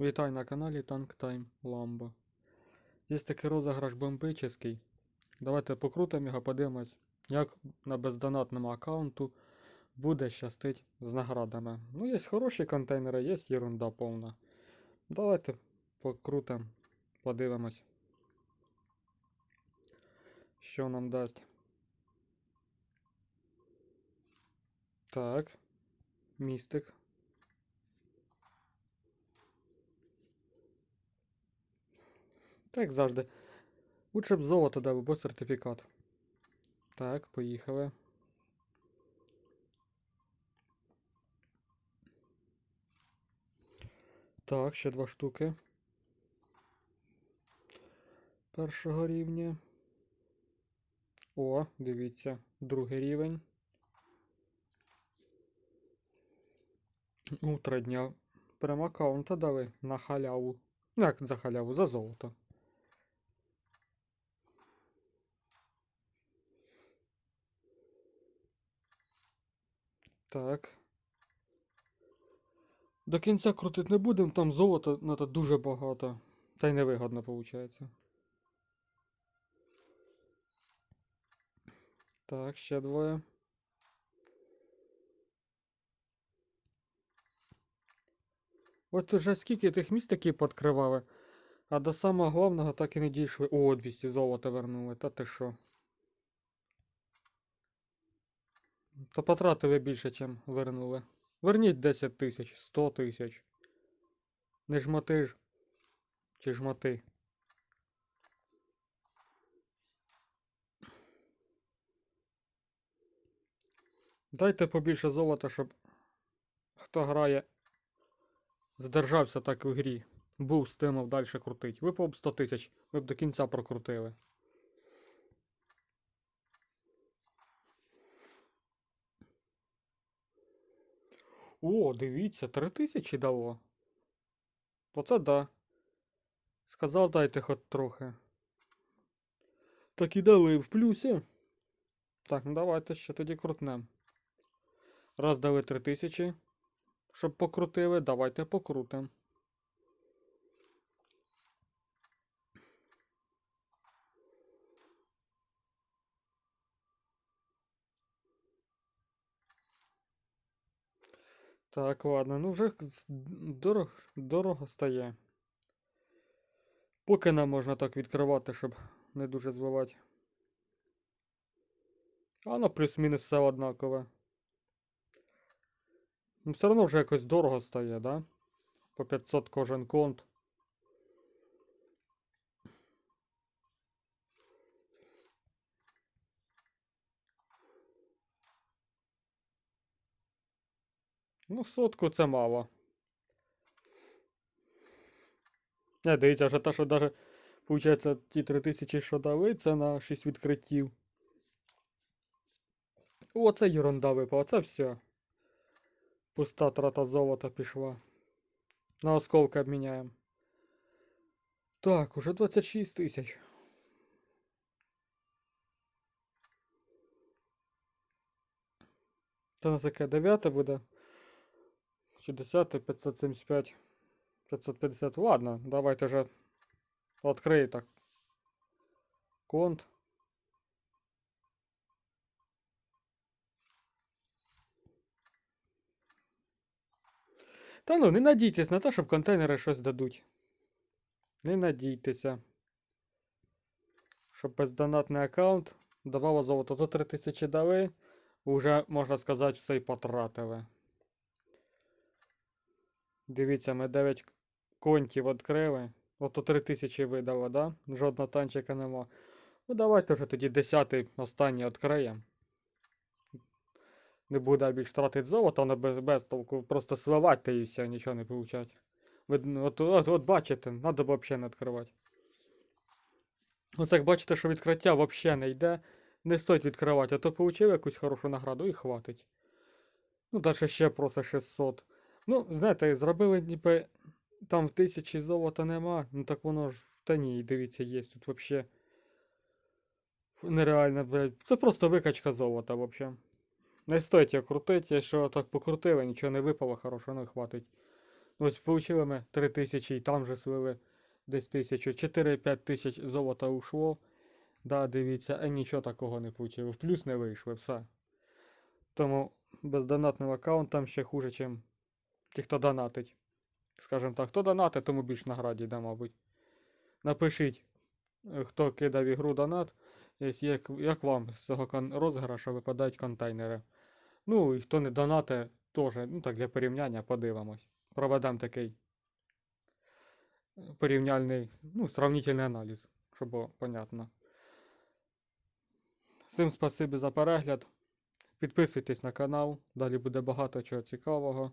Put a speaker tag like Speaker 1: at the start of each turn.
Speaker 1: Вітай на каналі Tank Time Lambo. Є такий розіграш бомбический. Давайте покрутимо його, подивимось, як на бездонатному аккаунту буде щастить з наградами. Ну, є хороші контейнери, є ерунда повна. Давайте покрутимо, подивимось, що нам дасть. Так, містик. Так завжди. Лучше б золото дав, або сертифікат. Так, поїхали. Так, ще два штуки. Першого рівня. О, дивіться, другий рівень. У три дня. Прямо аккаунта дали на халяву. Ну, як за халяву, за золото. Так. До кінця крутити не будемо, там золота надо дуже багато. Та й невигодно виходить. Так, ще двоє. От уже скільки тих міст такі подкривали, а до самого головного так і не дійшли. О, 200 золота вернули, та ти що? То потратили більше, чим вернули. Верніть 10 тисяч, 100 тисяч. Не жмоти ж. Чи жмоти. Дайте побільше золота, щоб хто грає, задержався так у грі. Був стимул далі крутить. Випав б 100 тисяч, ви б до кінця прокрутили. О, дивіться, 3000 дало. Оце да. Сказав, дайте хоч трохи. Так і дали в плюсі. Так, ну давайте ще тоді крутнем. Раз дали 3000. Щоб покрутили, давайте покрутим. Так, ладно, ну вже дорого, дорого стає. Поки нам можна так відкривати, щоб не дуже збивати. А ну плюс-мінус все однакове. Ну, все одно вже якось дорого стає, да? По 500 кожен конт. Ну, сотку це мало. Не, дивіться, вже те, що даже, виходить, ті 3000, що дали, це на 6 відкриттів. О, це ерунда випала, це все. Пуста трата золота пішла. На осколки обміняємо. Так, уже 26 тисяч. Це на таке 9 буде. Чи 10, 575, 550. Ладно, давайте вже відкрию так. Конт. Та ну, не надійтесь на те, щоб контейнери щось дадуть. Не надійтеся. Щоб бездонатний аккаунт давало золото. То 3000 дали, уже, можна сказати, все й потратили. Дивіться, ми 9 контів відкрили. Ото 3000 видало, да? Жодного танчика нема. Ну давайте вже тоді 10 останній відкриємо. Не буде більш тратити золото, воно без, без толку. Просто сливати і все, нічого не получать. Ви, ну, от, от, от бачите, треба взагалі не відкривати. Оце як бачите, що відкриття взагалі не йде. Не стоїть відкривати, а то получив якусь хорошу награду і хватить. Ну, далі ще просто 600. Ну, знаєте, зробили ніби там в тисячі золота нема. Ну так воно ж. Та ні, дивіться, є тут вообще. Нереально, блядь. Це просто викачка золота, взагалі. Не стоїть його крутити, якщо так покрутили, нічого не випало хорошого, ну хватить. Ось получили ми 3 тисячі і там же слили десь тисячу. 4-5 тисяч золота ушло. Да, дивіться, а нічого такого не получили. В плюс не вийшли, все. Тому бездонатним аккаунтам ще хуже, ніж ті, хто донатить. Скажем так, хто донатить, тому більш награді йде, мабуть. Напишіть, е, хто кидав ігру донат, як, як вам з цього розіграшу випадають контейнери. Ну, і хто не донатить, теж, ну так для порівняння подивимось. Проведемо такий е, порівняльний, ну, сравнительний аналіз, щоб було понятно. Всім спасибі за перегляд. Підписуйтесь на канал, далі буде багато чого цікавого.